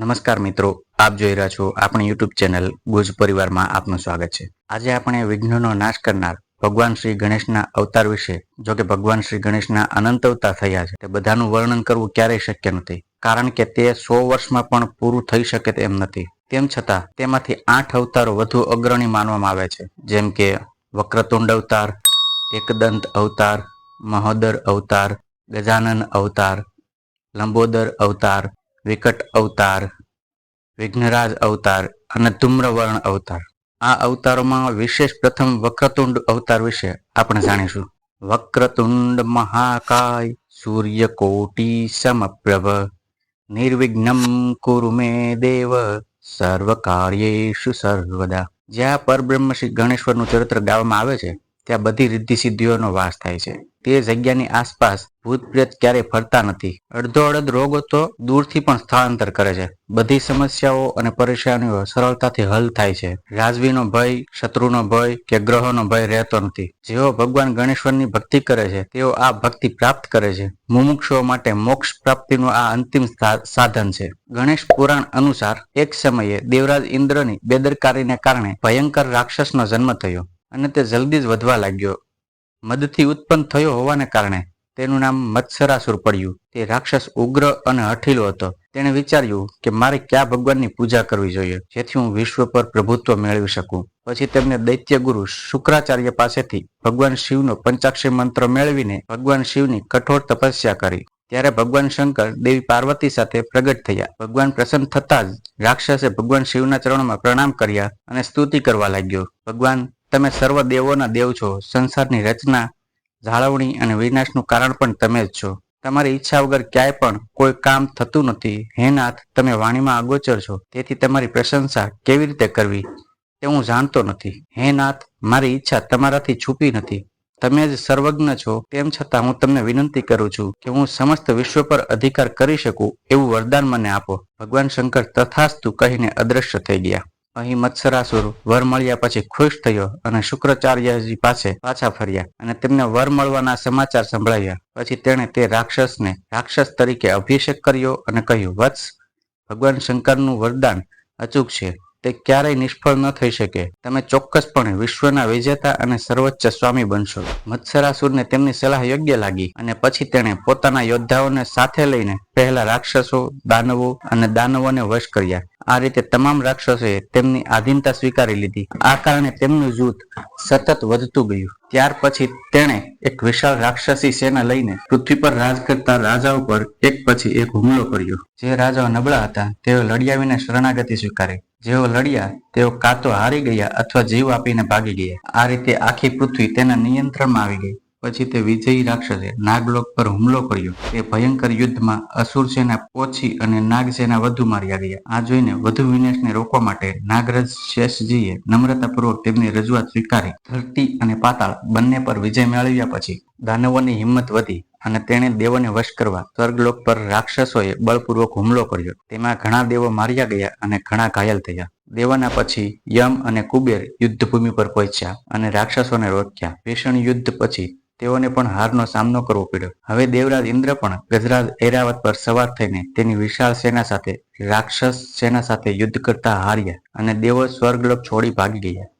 નમસ્કાર મિત્રો, આપ જોઈ રહ્યા છો આપણી યુટ્યુબ ચેનલ ગુજ પરિવારમાં આપનું સ્વાગત છે. આજે આપણે વિઘ્નનો નાશ કરનાર ભગવાન શ્રી ગણેશના અવતાર વિશે, જો કે ભગવાન શ્રી ગણેશના અનંત અવતાર થયા છે, તે બધાનું વર્ણન કરવું ક્યારેય શક્ય નથી, કારણ કે તે સો વર્ષમાં પણ પૂરું થઈ શકે તેમ નથી. તેમ છતાં, તેમાંથી આઠ અવતારો વધુ અગ્રણી માનવામાં આવે છે, જેમ કે વક્રતુંડ અવતાર, એકદંત અવતાર, મહોદર અવતાર, ગજાનન અવતાર, લંબોદર અવતાર વિકટ અવતાર, વિઘ્નરાજ અવતાર અને ધૂમ્રવર્ણ અવતાર. આ અવતારોમાં વિશેષ પ્રથમ વક્રતુંડ અવતાર વિશે આપણે જાણીશું. વક્રતુંડ મહાકાય સૂર્યકોટી સમપ્રભ. નિર્વિઘ્નમ કુરુ મે દેવ. સર્વ કાર્યેષુ સર્વદા. જ્યાં પરબ્રહ્મ શ્રી ગણેશ્વરનું ચરિત્ર ગાવામાં આવે છે ત્યાં બધી રિદ્ધિ સિદ્ધિઓનો વાસ થાય છે. તે જગ્યાની આસપાસ ભૂત પ્રેત ક્યારેય ફરતા નથી. અડધો અડધ રોગો તો દૂરથી પણ સ્થળાંતર કરે છે. બધી સમસ્યાઓ અને પરેશાનીઓ સરળતાથી હલ થાય છે. રાજવીનો ભય, શત્રુનો ભય કે ગ્રહોનો ભય રહેતો નથી. જેઓ ભગવાન ગણેશ્વરની ભક્તિ કરે છે, તેઓ આ ભક્તિ પ્રાપ્ત કરે છે. મુમુક્ષુઓ માટે મોક્ષ પ્રાપ્તિનું આ અંતિમ સાધન છે. ગણેશ પુરાણ અનુસાર એક સમયે દેવરાજ ઇન્દ્રની બેદરકારીને કારણે ભયંકર રાક્ષસનો જન્મ થયો. અને તે જલ્દી જ વધવા લાગ્યો. મદથી ઉત્પન્ન થયો હોવાને કારણે તેનું નામ મત્સરાસુર પડ્યું. તે રાક્ષસ ઉગ્ર અને હઠીલો હતો. તેણે વિચાર્યું કે મારે કયા ભગવાનની પૂજા કરવી જોઈએ, જેથી હું વિશ્વ પર પ્રભુત્વ મેળવી શકું. પછી તેમને દૈત્ય ગુરુ શુક્રાચાર્ય પાસેથી ભગવાન શિવનો પંચાક્ષી મંત્ર મેળવીને ભગવાન શિવની કઠોર તપસ્યા કરી. ત્યારે ભગવાન શંકર દેવી પાર્વતી સાથે પ્રગટ થયા. ભગવાન પ્રસન્ન થતા જ રાક્ષસે ભગવાન શિવના ચરણોમાં પ્રણામ કર્યા અને સ્તુતિ કરવા લાગ્યો. ભગવાન તમે સર્વ દેવોના દેવ છો, સંસારની રચના, જાળવણી અને વિનાશનું કારણ પણ તમે જ છો. તમારી ઈચ્છા વગર ક્યાંય પણ કોઈ કામ થતું નથી. હે નાથ, તમે વાણીમાં અગોચર છો. તેથી તમારી પ્રશંસા કેવી રીતે કરવી તે હું જાણતો નથી. હે નાથ, મારી ઈચ્છા તમારાથી છૂપી નથી. તમે જ સર્વજ્ઞ છો. તેમ છતાં હું તમને વિનંતી કરું છું કે હું સમસ્ત વિશ્વ પર અધિકાર કરી શકું એવું વરદાન મને આપો. ભગવાન શંકર તથાસ્તુ કહીને અદ્રશ્ય થઈ ગયા. અહીં મત્સરાસુર વર મળ્યા પછી ખુશ થયો અને શુક્રાચાર્યજી પાસે પાછા ફર્યા અને તેમને વર મળવાના સમાચાર સંભળાવ્યા પછી તેણે તે રાક્ષસને રાક્ષસ તરીકે અભિષેક કર્યો અને કહ્યું, વત્સ, ભગવાન શંકરનું વરદાન અચૂક છે. તે ક્યારેય નિષ્ફળ ન થઈ શકે. તમે ચોક્કસપણે વિશ્વના વિજેતા અને સર્વોચ્ચ સ્વામી બનશો. મત્સરાસુરને તેમની સલાહ યોગ્ય લાગી અને પછી તેણે પોતાના યોદ્ધાઓને સાથે લઈને પહેલા રાક્ષસો, દાનવો અને દાનવોને વશ કર્યા. આ રીતે તમામ રાક્ષસોએ તેમની આધીનતા સ્વીકારી લીધી. આ કારણે તેમનું જૂથ સતત વધતું ગયું. ત્યાર પછી તેણે એક વિશાળ રાક્ષસી સેના લઈને પૃથ્વી પર રાજ કરતા રાજાઓ પર એક પછી એક હુમલો કર્યો. જે રાજાઓ નબળા હતા, તેઓ લડ્યા વિના શરણાગતિ સ્વીકારી. જેઓ લડ્યા, તેઓ કાં તો હારી ગયા અથવા જીવ આપીને ભાગી ગયા. આ રીતે આખી પૃથ્વી તેના નિયંત્રણમાં આવી ગઈ. પછી તે વિજયી રાક્ષસે નાગલોક પર હુમલો કર્યો. તે ભયંકર યુદ્ધમાં અસુર સેના ઓછી અને નાગ સેના વધુ માર્યા ગયા. આ જોઈને વધુ વિનાશને રોકવા માટે નાગરાજ શેષજીએ નમ્રતાપૂર્વક તેમની રજૂઆત સ્વીકારી. ધરતી અને પાતાળ બંને પર વિજય મેળવ્યા પછી દાનવોની હિંમત વધી અને તેણે દેવોને વશ કરવા સ્વર્ગલોક પર રાક્ષસોએ બળપૂર્વક હુમલો કર્યો. તેમાં ઘણા દેવો માર્યા ગયા અને ઘણા ઘાયલ થયા. દેવાના પછી યમ અને કુબેર યુદ્ધભૂમિ પર પહોંચ્યા અને રાક્ષસોને રોક્યા. ભીષણ યુદ્ધ પછી તેઓને પણ હારનો સામનો કરવો પડ્યો. હવે દેવરાજ ઇન્દ્ર પણ ગજરાજ એરાવત પર સવાર થઈને તેની વિશાળ સેના સાથે, રાક્ષસ સેના સાથે યુદ્ધ કરતા હાર્યા અને દેવો સ્વર્ગલોક છોડી ભાગી ગયા.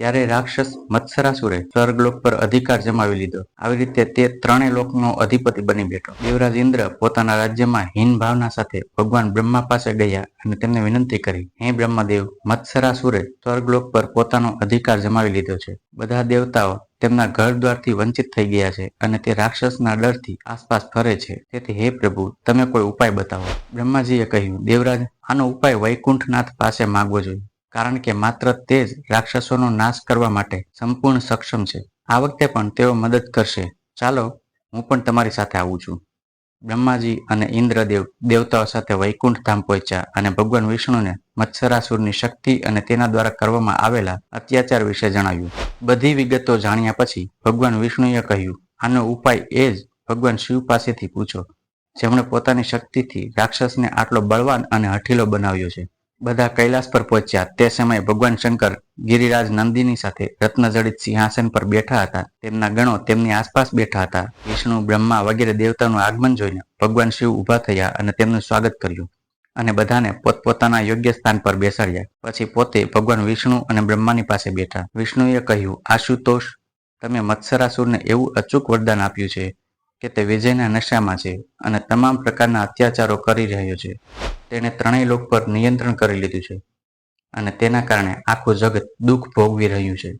ત્યારે રાક્ષસ મત્સરાસુરે સ્વર્ગલોક પર અધિકાર જમાવી લીધો. આવી રીતે તે ત્રણેય લોકનો અધિપતિ બની બેઠો. દેવરાજ ઇન્દ્ર પોતાના રાજ્યમાં હીન ભાવના સાથે ભગવાન બ્રહ્મા પાસે ગયા અને તેમને વિનંતી કરી, હે બ્રહ્મદેવ, મત્સરાસુરે સ્વર્ગલોક પર પોતાનો અધિકાર જમાવી લીધો છે. બધા દેવતાઓ તેમના ઘર દ્વારથી વંચિત થઈ ગયા છે અને તે રાક્ષસના ડરથી આસપાસ ફરે છે. તેથી હે પ્રભુ, તમે કોઈ ઉપાય બતાવો. બ્રહ્માજીએ કહ્યું, દેવરાજ, આનો ઉપાય વૈકુંઠનાથ પાસે માંગવો જોઈએ. કારણ કે માત્ર તે જ રાક્ષસોનો નાશ કરવા માટે સંપૂર્ણ સક્ષમ છે. આ વખતે પણ તેઓ મદદ કરશે. ચાલો, હું પણ તમારી સાથે આવું છું. બ્રહ્માજી અને ઇન્દ્રદેવ દેવતાઓ સાથે વૈકુંઠ ધામ પહોંચ્યા અને ભગવાન વિષ્ણુને મત્સરાસુરની શક્તિ અને તેના દ્વારા કરવામાં આવેલા અત્યાચાર વિશે જણાવ્યું. બધી વિગતો જાણ્યા પછી ભગવાન વિષ્ણુએ કહ્યું, આનો ઉપાય એ જ ભગવાન શિવ પાસેથી પૂછો. જેમણે પોતાની શક્તિથી રાક્ષસને આટલો બળવાન અને હઠીલો બનાવ્યો છે. બધા કૈલાસ પર પહોંચ્યા. તે સમયે ભગવાન શંકર ગિરિરાજ નંદીની સાથે રત્નજડિત સિંહાસન પર બેઠા હતા. તેમના ગણો તેમની આસપાસ બેઠા હતા. વિષ્ણુ, બ્રહ્મા વગેરે દેવતાનું આગમન જોઈને ભગવાન શિવ ઊભા થયા અને તેમનું સ્વાગત કર્યું અને બધાને પોતપોતાના યોગ્ય સ્થાન પર બેસાડ્યા. પછી પોતે ભગવાન વિષ્ણુ અને બ્રહ્માની પાસે બેઠા. વિષ્ણુએ કહ્યું, આશુતોષ, તમે મત્સરાસુરને એવું અચૂક વરદાન આપ્યું છે કે તે વિજયના નશામાં છે અને તમામ પ્રકારના અત્યાચારો કરી રહ્યો છે. તેણે ત્રણેય લોક પર નિયંત્રણ કરી લીધું છે અને તેના કારણે આખું જગત દુઃખ ભોગવી રહ્યું છે.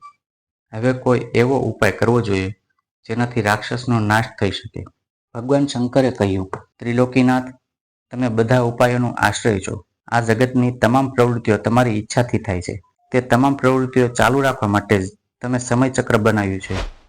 હવે કોઈ એવો ઉપાય કરવો જોઈએ જેનાથી રાક્ષસનો નાશ થઈ શકે. ભગવાન શંકરે કહ્યું, ત્રિલોકીનાથ, તમે બધા ઉપાયોનો આશ્રય છો. આ જગતની તમામ પ્રવૃત્તિઓ તમારી ઈચ્છાથી થાય છે. તે તમામ પ્રવૃત્તિઓ ચાલુ રાખવા માટે જ તમે સમયચક્ર બનાવ્યું છે.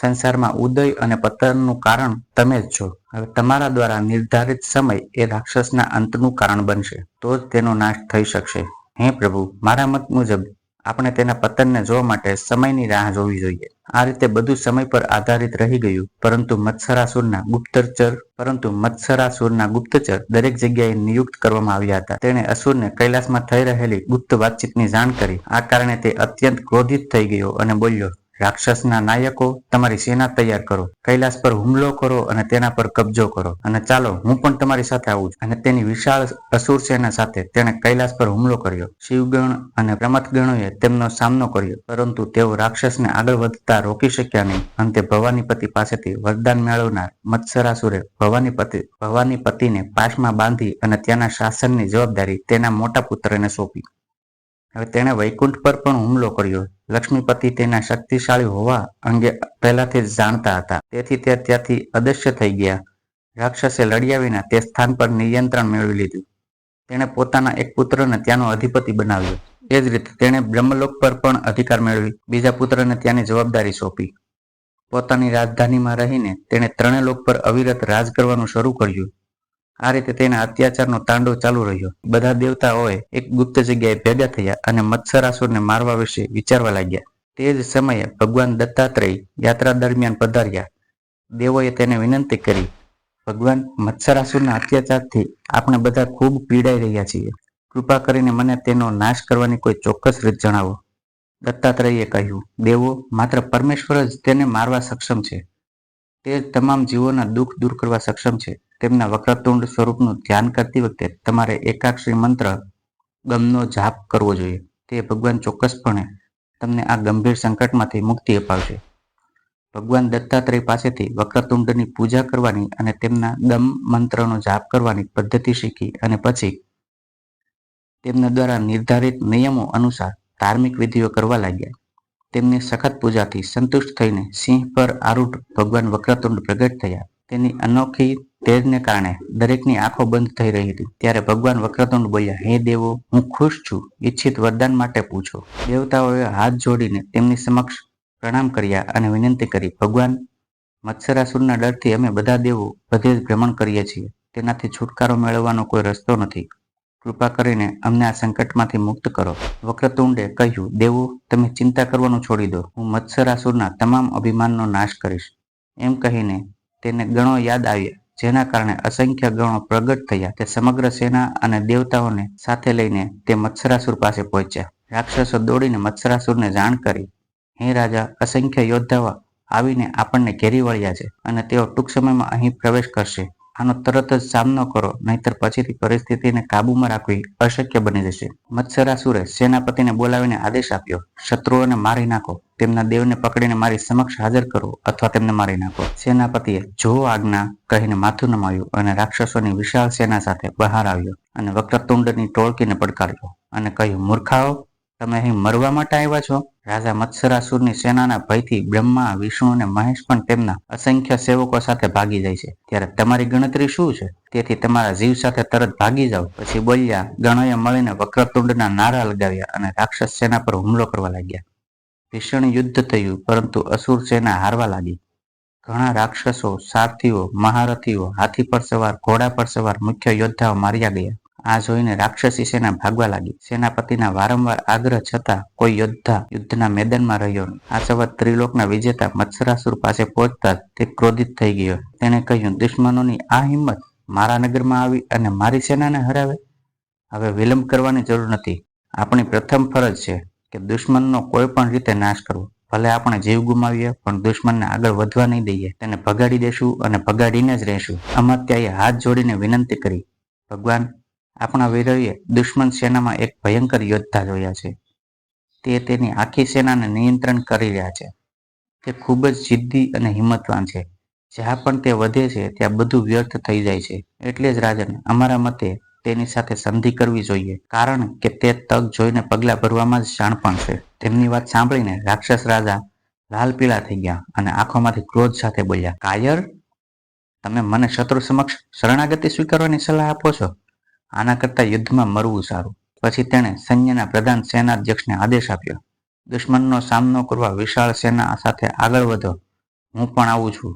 સંસારમાં ઉદય અને પતનનું કારણ તમે જ છો. હવે તમારા દ્વારા નિર્ધારિત સમય એ રાક્ષસના અંતનું કારણ બનશે. તો જ તેનો નાશ થઈ શકશે. હે પ્રભુ, મારા મત મુજબ આપણે તેના પતનને જોવા માટે સમયની રાહ જોવી જોઈએ. આ રીતે બધું સમય પર આધારિત રહી ગયું. પરંતુ મત્સરાસુરના ગુપ્તચર, પરંતુ મત્સરાસુરના ગુપ્તચર દરેક જગ્યાએ નિયુક્ત કરવામાં આવ્યા હતા. તેણે અસુરને કૈલાસમાં થઈ રહેલી ગુપ્ત વાતચીતની જાણ કરી. આ કારણે તે અત્યંત ક્રોધિત થઈ ગયો અને બોલ્યો રાક્ષસના નાયકો તમારી સેના તૈયાર કરો, કૈલાસ પર હુમલો કરો અને તેના પર કબજો કરો. અને ચાલો, હું પણ તમારી સાથે આવું છું. અને તેની વિશાળ અસુર સેના સાથે તેણે કૈલાસ પર હુમલો કર્યો. શિવગણ અને પ્રમથગણોએ તેમનો સામનો કર્યો. પરંતુ તેઓ રાક્ષસને આગળ વધતા રોકી શક્યા નહીં. અંતે ભવાનીપતિ પાસેથી વરદાન મેળવનાર મત્સરાસુરે ભવાનીપતિ, ભવાનીપતિને પાશમાં બાંધી અને ત્યાંના શાસનની જવાબદારી તેના મોટા પુત્રને સોંપી. હવે તેણે વૈકુંઠ પર પણ હુમલો કર્યો. લક્ષ્મીપતિ તેના શક્તિશાળી હોવા અંગે પહેલાથી જ જાણતા હતા. તેથી તે ત્યાંથી અદશ્ય થઈ ગયા. રાક્ષસે લડ્યા વિના તે સ્થાન પર નિયંત્રણ મેળવી લીધું. તેણે પોતાના એક પુત્રને ત્યાંનો અધિપતિ બનાવ્યો. એ જ રીતે તેણે બ્રહ્મલોક પર પણ અધિકાર મેળવી, બીજા પુત્રને ત્યાંની જવાબદારી સોંપી. પોતાની રાજધાનીમાં રહીને તેણે ત્રણે લોક પર અવિરત રાજ કરવાનું શરૂ કર્યું. આ રીતે તેના અત્યાચારનો તાંડવ ચાલુ રહ્યો. બધા દેવતાઓએ એક ગુપ્ત જગ્યાએ ભેગા થયા અને મત્સરાસુરને મારવા વિશે વિચારવા લાગ્યા. તે જ સમયે ભગવાન દત્તાત્રેય યાત્રા દરમિયાન પધાર્યા. દેવોએ તેને વિનંતી કરી, ભગવાન, મત્સરાસુરના અત્યાચારથી આપણે બધા ખૂબ પીડાઈ રહ્યા છીએ. કૃપા કરીને મને તેનો નાશ કરવાની કોઈ ચોક્કસ રીત જણાવો. દત્તાત્રેયે કહ્યું, દેવો, માત્ર પરમેશ્વર જ તેને મારવા સક્ષમ છે. તે તમામ જીવોના દુઃખ દૂર કરવા સક્ષમ છે. તેમના વક્રતુંડ સ્વરૂપનું ધ્યાન કરતી વખતે તમારે એકાક્ષરી મંત્ર ગમનો જાપ કરવો જોઈએ. તે ભગવાન ચોક્કસપણે તમને આ ગંભીર સંકટમાંથી મુક્તિ અપાવશે. ભગવાન દત્તાત્રેય પાસેથી વક્રતુંડની પૂજા કરવાની અને તેમના ગમ મંત્રનો જાપ કરવાની પદ્ધતિ શીખી અને પછી તેમના દ્વારા નિર્ધારિત નિયમો અનુસાર ધાર્મિક વિધિઓ કરવા લાગ્યા. તેમની સખત પૂજાથી સંતુષ્ટ થઈને સિંહ પર આરૂઢ ભગવાન વક્રતુંડ પ્રગટ થયા. તેની અનોખી તેજને કારણે દરેકની આંખો બંધ થઈ રહી હતી. ત્યારે ભગવાન વક્રતુંડ બોલ્યા, હે દેવો, હું ખુશ છું. ઈચ્છિત વરદાન માટે પૂછો. દેવતાઓએ હાથ જોડીને તેમની સમક્ષ પ્રણામ કર્યા અને વિનંતી કરી, ભગવાન, મત્સરાસુરના ડરથી અમે બધા દેવો બધે જ ભ્રમણ કરીએ છીએ. તેનાથી છુટકારો મેળવવાનો કોઈ રસ્તો નથી. કૃપા કરીને અમને આ સંકટમાંથી મુક્ત કરો. વક્રતુંડે કહ્યું, દેવો, તમે ચિંતા કરવાનું છોડી દો. હું મત્સરાસુરના તમામ અભિમાનનો નાશ કરીશ. એમ કહીને તેને ગણો યાદ આવ્યા. જેના કારણે અસંખ્ય ગણો પ્રગટ થયા તે સમગ્ર સેના અને દેવતાઓને સાથે લઈને તે મત્સરાસુર પાસે પહોંચ્યા. રાક્ષસો દોડીને મત્સરાસુરને જાણ કરી. હે રાજા, અસંખ્ય યોદ્ધાઓ આવીને આપણને ઘેરી વળ્યા છે અને તેઓ ટૂંક સમયમાં અહીં પ્રવેશ કરશે. આનો તરત જ સામનો કરો, નહીતર પછીથી પરિસ્થિતિને કાબૂમાં રાખવી અશક્ય બની જશે. મત્સરાસુરે સેનાપતિને બોલાવીને આદેશ આપ્યો, શત્રુઓને મારી નાખો. તેમના દેવને પકડીને મારી સમક્ષ હાજર કરો અથવા તેમને મારી નાખો. સેનાપતિએ જો આજ્ઞા કહીને માથું નમાવ્યું અને રાક્ષસોની વિશાળ સેના સાથે બહાર આવ્યો અને વક્રતુંડની ટોળકીને પડકાર્યો અને કહ્યું, મૂર્ખાઓ તમે અહીં મરવા માટે આવ્યા છો? રાજા મત્સરાસુરની સેનાના ભયથી બ્રહ્મા, વિષ્ણુ અને મહેશ પણ તેમના અસંખ્ય સેવકો સાથે ભાગી જાય છે. ત્યારે તમારી ગણતરી શું છે? તેથી તમારા જીવ સાથે તરત ભાગી જાઓ. પછી બોલ્યા, ગણોએ મળીને વક્રતુંડના નારા લગાવ્યા અને રાક્ષસ સેના પર હુમલો કરવા લાગ્યા. ભીષણ યુદ્ધ થયું, પરંતુ અસુર સેના હારવા લાગી. ઘણા રાક્ષસો, સારથીઓ, મહારથીઓ, હાથી પર સવાર, ઘોડા પર સવાર મુખ્ય યોદ્ધાઓ માર્યા ગયા. આ જોઈને રાક્ષસી સેના ભાગવા લાગી. સેનાપતિના વારંવાર આગ્રહ છતાં કોઈ યોદ્ધા યુદ્ધના મેદાનમાં રહ્યો આ સવત ત્રિલોકના વિજેતા મત્સરાસુર પાસે પહોંચતા તે ક્રોધિત થઈ ગયો. તેણે કહ્યું, દુશ્મનોની આ હિંમત મારા નગરમાં આવી અને મારી સેનાને હરાવે? હવે વિલંબ કરવાની જરૂર નથી. આપણી પ્રથમ ફરજ છે કે દુશ્મનનો કોઈ પણ રીતે નાશ કરવો. ભલે આપણે જીવ ગુમાવીએ, પણ દુશ્મનને આગળ વધવા નહીં દઈએ. તેને ભગાડી દેશું અને ભગાડીને જ રહેશું. અમત્યાએ હાથ જોડીને વિનંતી કરી, ભગવાન આપણા વીરોએ દુશ્મન સેનામાં એક ભયંકર યોદ્ધા જોયા છે. તે તેની આખી સેનાને નિયંત્રણ કરી રહ્યા છે. તે ખૂબ જ જિદ્દી અને હિંમતવાન છે. જ્યાં પણ તે વધે છે, ત્યાં બધું વ્યર્થ થઈ જાય છે. એટલે જ રાજન, અમારા મતે તેની સાથે સંધિ કરવી જોઈએ. કારણ કે તે તક જોઈને પગલાં ભરવામાં જ શાણપણ છે. તેમની વાત સાંભળીને રાક્ષસ રાજા લાલ પીળા થઈ ગયા અને આંખોમાંથી ક્રોધ સાથે બોલ્યા, કાયર, તમે મને શત્રુ સમક્ષ શરણાગતિ સ્વીકારવાની સલાહ આપો છો? આના કરતાં યુદ્ધમાં મરવું સારું. પછી તેણે સૈન્યના પ્રધાન સેનાધ્યક્ષને આદેશ આપ્યો, દુશ્મનનો સામનો કરવા વિશાળ સેના સાથે આગળ વધો. હું પણ આવું છું.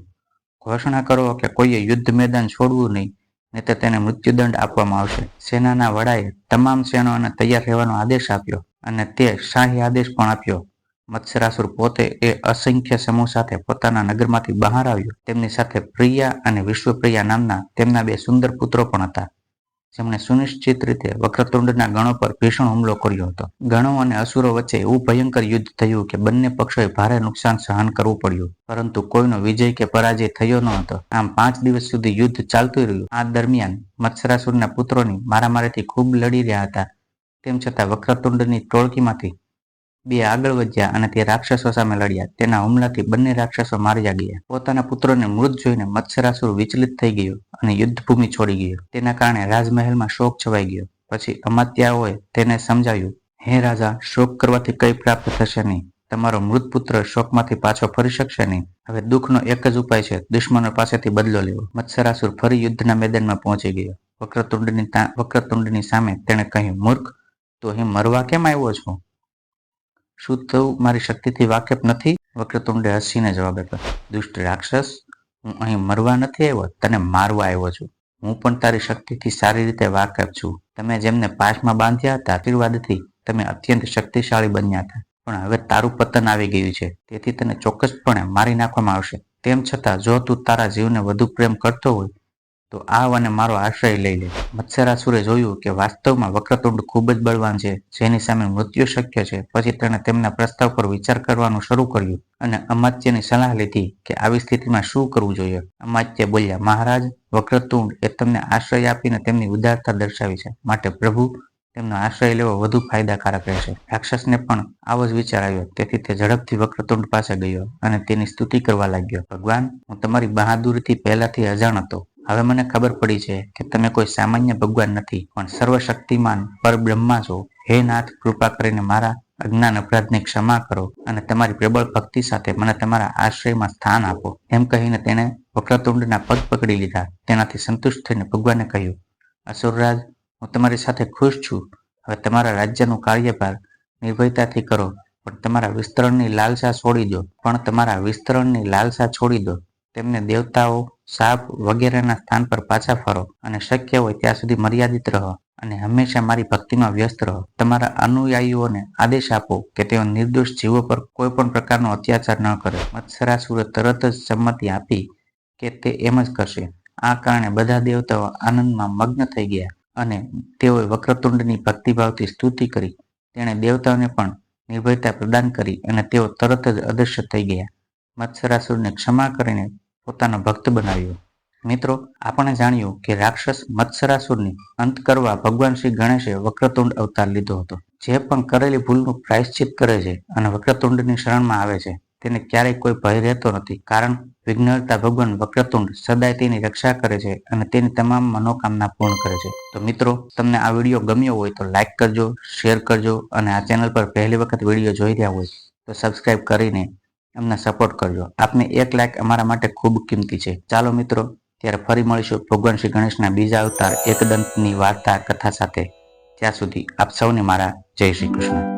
ઘોષણા કરો કે કોઈએ યુદ્ધ મેદાન છોડવું નહીં નહીં તો તેને મૃત્યુદંડ આપવામાં આવશે. સેનાના વડાએ તમામ સેનાઓને તૈયાર રહેવાનો આદેશ આપ્યો અને તે શાહી આદેશ પણ આપ્યો. મત્સરાસુર પોતે એ અસંખ્ય સમૂહ સાથે પોતાના નગરમાંથી બહાર આવ્યો. તેમની સાથે પ્રિયા અને વિશ્વપ્રિયા નામના તેમના બે સુંદર પુત્રો પણ હતા. જેમણે સુનિશ્ચિત રીતે વક્રતુંડના ગણો પર ભીષણ હુમલો કર્યો હતો. ગણો અને અસુરો વચ્ચે એવું ભયંકર યુદ્ધ થયું કે બંને પક્ષોએ ભારે નુકસાન સહન કરવું પડ્યું. પરંતુ કોઈનો વિજય કે પરાજય થયો ન હતો. આમ પાંચ દિવસ સુધી યુદ્ધ ચાલતું રહ્યું. આ દરમિયાન મત્સરાસુરના પુત્રોની મારામારીથી ખૂબ લડી રહ્યા હતા. તેમ છતાં વક્રતુંડની ટોળકીમાંથી બે આગળ વધ્યા અને તે રાક્ષસો સામે લડ્યા. તેના હુમલાથી બંને રાક્ષસો માર્યા ગયા પોતાના પુત્રોને મૃત જોઈને મત્સરાસુર વિચલિત થઈ ગયો અને યુદ્ધભૂમિ છોડી ગયો. તેના કારણે રાજમહેલમાં શોક છવાઈ ગયો. પછી અમાત્યાઓએ તેને સમજાવ્યું, હે રાજા, શોક કરવાથી કંઈ પ્રાપ્ત થશે નહીં. તમારો મૃત પુત્ર શોકમાંથી પાછો ફરી શકશે નહીં. હવે દુઃખનો એક જ ઉપાય છે, દુશ્મનો પાસેથી બદલો લેવો. મત્સરાસુર ફરી યુદ્ધના મેદાનમાં પહોંચી ગયો. વક્રતુંડની વક્રતુંડની સામે તેણે કહ્યું, મૂર્ખ, તો અહીં મરવા કેમ આવ્યો છું? શું થવું મારી શક્તિથી વાકેફ નથી? વક્રતુંડે હસીને જવાબ આપ્યો. દુષ્ટ રાક્ષસ, હું અહીં મરવા નથી આવ્યો, તને મારવા આવ્યો છું. હું પણ તારી શક્તિથી સારી રીતે વાકેફ છું. તમે જેમને પાશમાં બાંધ્યા હતા આશીર્વાદથી તમે અત્યંત શક્તિશાળી બન્યા હતા. પણ હવે તારું પતન આવી ગયું છે. તેથી તને ચોક્કસપણે મારી નાખવામાં આવશે. તેમ છતાં, જો તું તારા જીવને વધુ પ્રેમ કરતો હોય તો આવ અને મારો આશ્રય લઈ લે. મત્સરાસુરે જોયું કે વાસ્તવમાં વક્રતુંડ ખૂબ જ બળવાન છે, જેની સામે મૃત્યુ શક્ય છે. પછી તેણે તેમના પ્રસ્તાવ પર વિચાર કરવાનું શરૂ કર્યું અને અમાત્યની સલાહ લીધી કે આવી સ્થિતિમાં શું કરવું જોઈએ. અમાત્ય બોલ્યા, મહારાજ, વક્રતુંડ એ તમને આશ્રય આપીને તેમની ઉદારતા દર્શાવી છે. માટે પ્રભુ, તેમનો આશ્રય લેવો વધુ ફાયદાકારક રહેશે. રાક્ષસને પણ આવો જ વિચાર આવ્યો. તેથી તે ઝડપથી વક્રતુંડ પાસે ગયો અને તેની સ્તુતિ કરવા લાગ્યો. ભગવાન, હું તમારી બહાદુરીથી પહેલાથી અજાણ હતો. હવે મને ખબર પડી છે કે તમે કોઈ સામાન્ય ભગવાન નથી, પણ સર્વશક્તિમાન પરબ્રહ્મા છો. હે નાથ, કૃપા કરીને મારા અજ્ઞાન અપરાધને ક્ષમા કરો અને તમારી પ્રબળ ભક્તિ સાથે મને તમારા આશ્રયમાં સ્થાન આપો. એમ કહીને તેણે વક્રતુંડના પગ પકડી લીધા. તેનાથી સંતુષ્ટ થઈને ભગવાને કહ્યું, અસુરરાજ, હું તમારી સાથે ખુશ છું. હવે તમારા રાજ્યનું કાર્યભાર નિર્ભયતાથી કરો, પણ તમારા વિસ્તરણની લાલસા છોડી દો. પણ તમારા વિસ્તરણની લાલસા છોડી દો. તેમને દેવતાઓ સાપ વગેરેના સ્થાન પર પાછા ફરો અને શક્ય હોય ત્યાં સુધી મર્યાદિત રહો અને હંમેશા મારી ભક્તિમાં વ્યસ્ત રહો. તમારા અનુયાયીઓને આદેશ આપો કે તેઓ નિર્દોષ જીવો પર કોઈ પણ પ્રકારનો અત્યાચાર ન કરે. મત્સરાસુરે તરત જ સંમતિ આપી કે તે એમ જ કરશે. આ કારણે બધા દેવતાઓ આનંદમાં મગ્ન થઈ ગયા અને તેઓએ વક્રતુંડની ભક્તિભાવથી સ્તુતિ કરી. તેણે દેવતાઓને પણ નિર્ભયતા પ્રદાન કરી અને તેઓ તરત જ અદૃશ્ય થઈ ગયા. મત્સરાસુરને ક્ષમા કરીને પોતાનો ભક્ત બનાવ્યો. મિત્રો, આપણે જાણ્યું કે રાક્ષસ મત્સરાસુરની અંત કરવા ભગવાન શ્રી ગણેશે વક્રતુંડ અવતાર લીધો હતો. જે પણ કરેલી ભૂલનું પ્રાયશ્ચિત કરે છે અને વક્રતુંડની શરણમાં આવે છે, તેને ક્યારેય કોઈ ભય રહેતો નથી. કારણ વિઘ્નતા ભગવાન વક્રતુંડ સદાય તેની રક્ષા કરે છે અને તેની તમામ મનોકામના પૂર્ણ કરે છે. તો મિત્રો, તમને આ વીડિયો ગમ્યો હોય તો લાઈક કરજો, શેર કરજો અને આ ચેનલ પર પહેલી વખત વીડિયો જોઈ રહ્યા હોય તો સબસ્ક્રાઈબ કરીને અમને સપોર્ટ કરજો. આપને એક લાખ અમારા માટે ખૂબ કિંમતી છે. ચાલો મિત્રો, ત્યારે ફરી મળીશું ભગવાન શ્રી ગણેશના બીજા અવતાર એકદંતની વાર્તા કથા સાથે. ત્યાં સુધી આપ સૌને મારા જય શ્રી કૃષ્ણ.